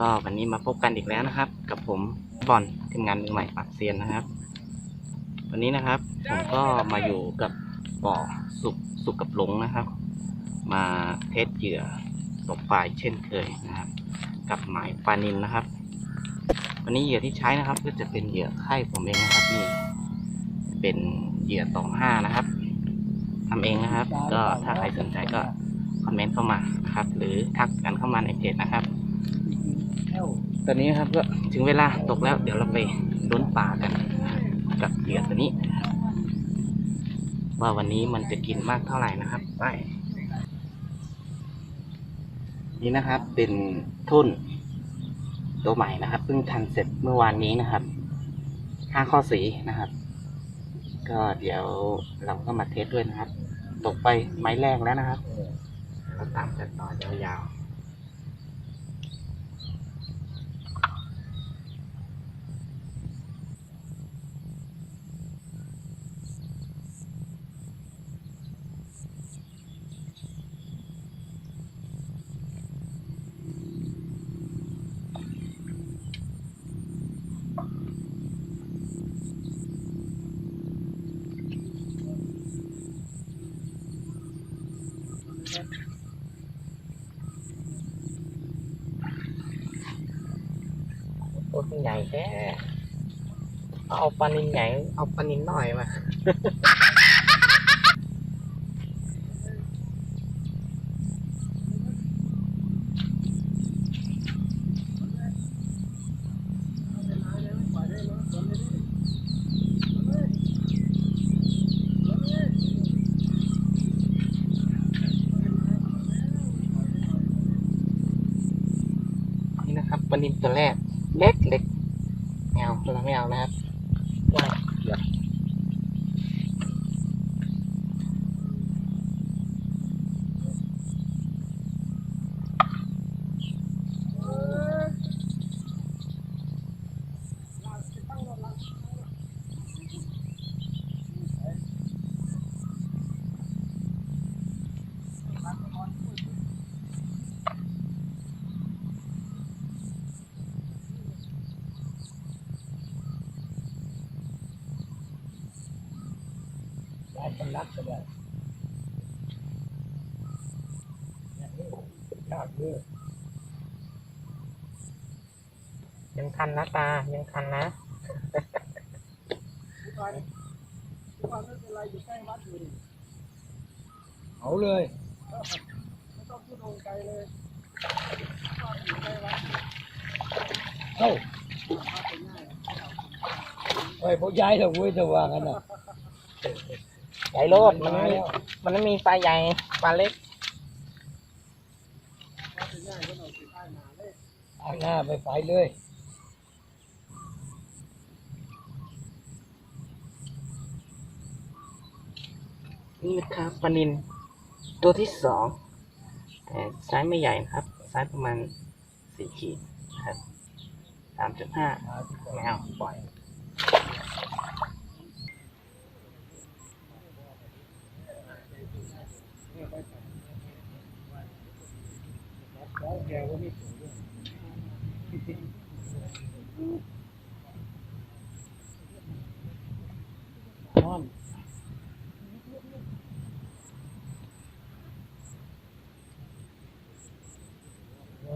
ก็วันนี้มาพบกันอีกแล้วนะครับ กับผมบอลทีมงานมือใหม่ปักเซียนนะครับ วันนี้นะครับ ผมก็มาอยู่กับบ่อสุกสุกกับหลงนะครับ มาเทสเหยื่อตกปลายเช่นเคยนะครับ กับหมายปลานินนะครับ วันนี้เหยื่อที่ใช้นะครับ ก็จะเป็นเหยื่อไข่ผมเองนะครับนี่เป็นเหยื่อตองห้านะครับทำเองนะครับ ก็ถ้าใครสนใจก็คอมเมนต์เข้ามานะครับ หรือทักกันเข้ามาในเพจนะครับ ตอนนี้ครับก็ถึงเวลาตกแล้ว เดี๋ยวเราไปล้นป่ากัน กับเหยื่อตัวนี้ ว่าวันนี้มันจะกินมากเท่าไหร่นะครับไปนี่นะครับเป็นทุ่นตัวใหม่นะครับเพิ่งทันเสร็จเมื่อวานนี้นะครับห้าข้อสีนะครับ ก็เดี๋ยวเราก็มาเทสด้วยนะครับ ตกไปไม้แรกแล้วนะครับเราตามกันต่อยาวๆ ใหญ่แค่เอาปลานินใหญ่เอาปลานินน้อยมานี่นะครับปลานินตัวแรก เล็กเล็กแมวเราไม่เอานะครับ ได้สำลักก็ได้ยากเยอะยังคันนะตา ยังคันนะเอาเลยเอ้าไอ้พวกย้ายเถอะเว้ยจะว่ากันนะ ใหญ่โลดมันไม่มันไม่มีปลาใหญ่ปลาเล็กเอาหน้าไปไปเลยนี่นะครับปลานินตัวที่สองแต่ไซส์ไม่ใหญ่นะครับไซส์ประมาณสี่ขีดครับสามจุดห้าไม่เอาปล่อย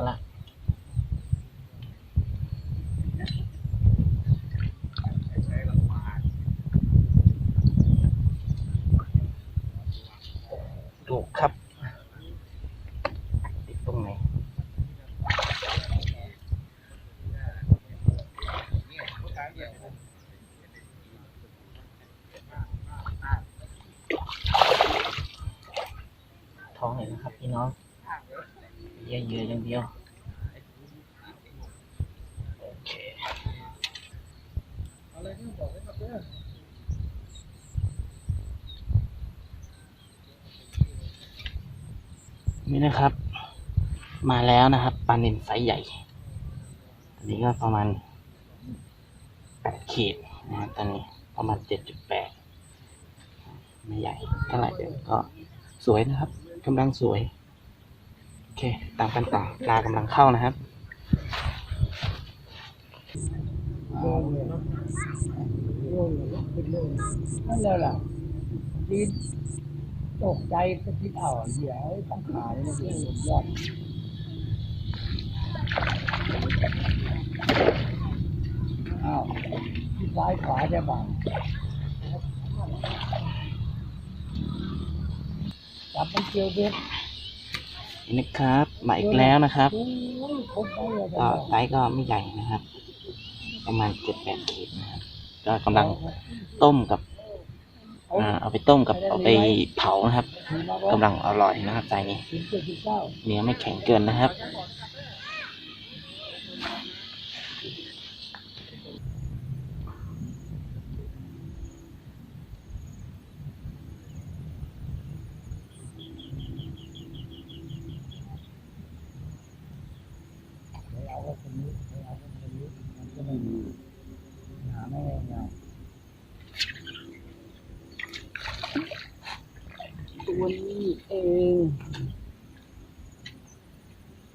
จะยอมซะละดูครับ ติดตรงไหน ท้องเลยนะครับพี่น้อง ลียร์เหยื่ออย่างเดียวโอเคอะไรที่บอกให้กับเพื่อนนี่นะครับ มาแล้วนะครับปลาเนินไซส์ใหญ่ อันนี้ก็ประมาณแปดขีดนะครับตอนนี้ประมาณเจ็ดจุดแปดไม่ใหญ่เท่าไหร่เดี๋ยวก็สวยนะครับกำลังสวย เค ตามกันต่อปลากำลังเข้านะครับนั่นแหละล่ะทีตกใจก็คิดเอาเหี้ยไอ้สังขารนี่มันเป็นสุดยอดอ้าวซ้ายขวาจะบังจับมันเกี่ยวเบ็ด นี่นะครับมาอีกแล้วนะครับก็ไซส์ก็ไม่ใหญ่นะครับ ประมาณเจ็ดแปดขีดนะครับก็กำลังต้มกับอ่าเอาไปต้มกับเอาไปเผานะครับกำลังอร่อยนะครับไซส์นี้ เนื้อไม่แข็งเกินนะครับ ไม่เอาก็คนนี้ไม่เอาก็คนนี้มันก็ไม่มีหาไม่ได้ไง อีกเอง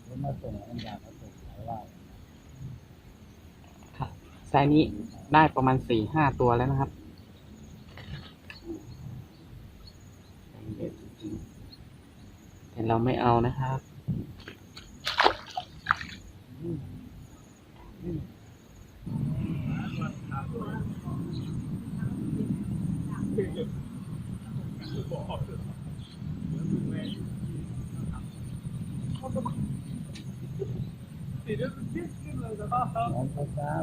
แล้วมาส่งอันยามาส่งหลายว่าไซส์นี้ได้ประมาณสี่ห้าตัวแล้วนะครับเยอะจริงๆแต่เราไม่เอานะครับน้อง พระเจ้า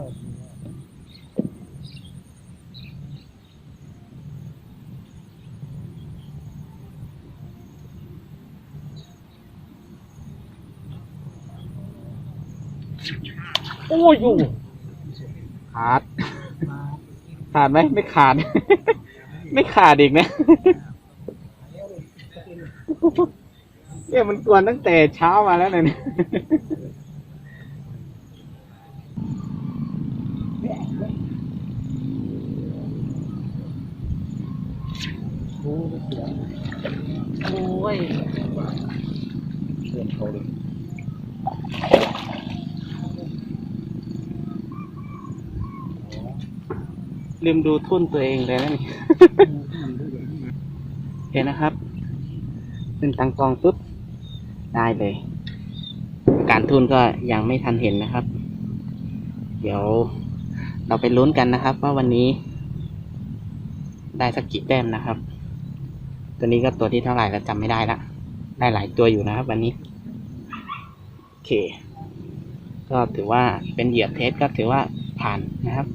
โอ้ยอยู่ขาด ขาดไหมไม่ขาด ไม่ขาดอีกนะเนี่ยมันกวนตั้งแต่เช้ามาแล้วเนี่ย รู้เสียง โอ้ยเสียงเขาเลยลืมดูทุ่นตัวเองเลยนะนี่ เห็นนะครับขึ้นตังกองปุ๊บ ได้เลย การทุนก็ยังไม่ทันเห็นนะครับ เดี๋ยวเราไปลุ้นกันนะครับ ว่าวันนี้ ได้สักกี่แต้มนะครับ ตัวนี้ก็ตัวที่เท่าไหร่แล้วจำไม่ได้ละได้หลายตัวอยู่นะครับ วันนี้โอเค ก็ถือว่าเป็นเหยียบเทสก็ถือว่าผ่านนะครับ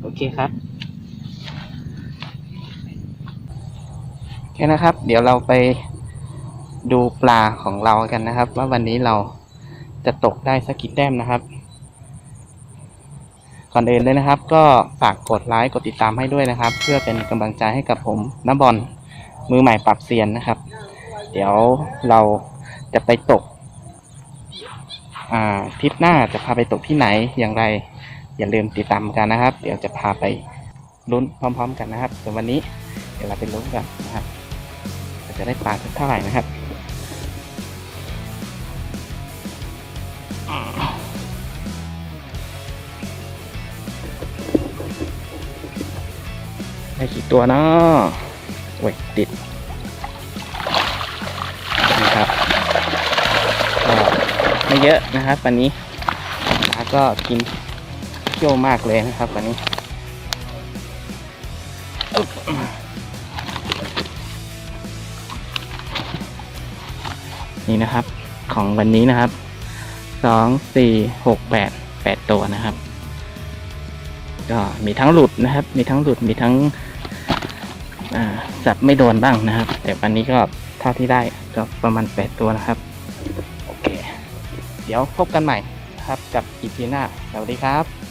โอเคครับโอเคนะครับ เดี๋ยวเราไปดูปลาของเรากันนะครับ ว่าวันนี้เราจะตกได้สักกี่แต้มนะครับก่อนอื่นเลยนะครับ ก็ฝากกดไลค์กดติดตามให้ด้วยนะครับ เพื่อเป็นกำลังใจให้กับผมน้ำบอล มือใหม่ปรับเซียนนะครับ เดี๋ยวเราจะไปตก อ่าทริปหน้าจะพาไปตกที่ไหนอย่างไร อย่าลืมติดตามกันนะครับ เดี๋ยวจะพาไปลุ้นพร้อม ๆ กันนะครับส่วนวันนี้เดี๋ยวเราไปลุ้นกันนะครับจะได้ปลาสักเท่าไหร่นะครับได้กี่ตัวเนาะ ติดนะครับก็ไม่เยอะนะครับวันนี้ปลาก็กินเที่ยวมากเลยนะครับวันนี้นี่นะครับของวันนี้นะครับสองสี่หกแปดแปดตัวนะครับ ก็มีทั้งหลุดนะครับ มีทั้งหลุดมีทั้ง จับไม่โดนบ้างนะครับ แต่วันนี้ก็เท่าที่ได้ก็ประมาณ 8 ตัวนะครับ โอเค เดี๋ยวพบกันใหม่ครับกับอีพีหน้าสวัสดีครับ